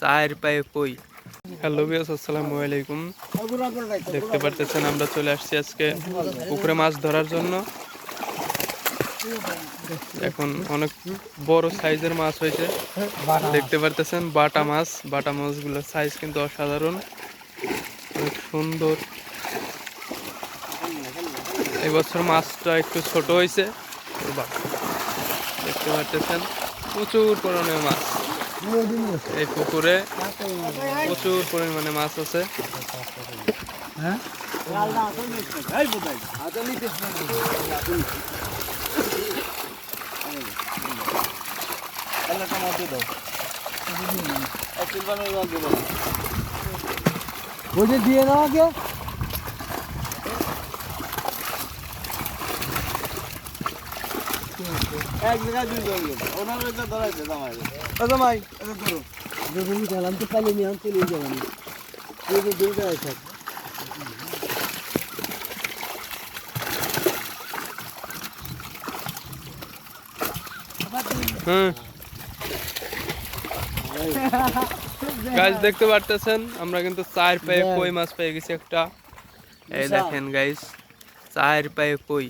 চার পায়ে কই? হ্যালো বিয়াস আসসালামু আলাইকুম। দেখতে পারতেছেন, আমরা চলে আসছি আজকে পুকুরে মাছ ধরার জন্য। এখন অনেক বড় সাইজের মাছ হয়েছে। দেখতে পারতেছেন, বাটা মাছ। বাটা মাছগুলোর সাইজ কিন্তু অসাধারণ। অনেক সুন্দর। এই বছর মাছটা একটু ছোট হয়েছে। দেখতে পারতেছেন। প্রচুর পরিমাণে মাছ। এই পুকুরে প্রচুর পরিমাণে মাছ আছে। বলছে দিয়ে আগে। এক জায়গায় দুই জন গেল ওনার ওইটা ধরাইছে জামাই জামাই এটা ধরো যখন গেলাম তো পালিয়ে নিয়ে চলে যাবেন তুই তো দূর যায় থাক হুম গাইজ দেখতে পারতেছেন আমরা কিন্তু চার পায়ে কই মাছ পেয়ে গেছি একটা এই দেখেন গাইজ চার পায়ে কই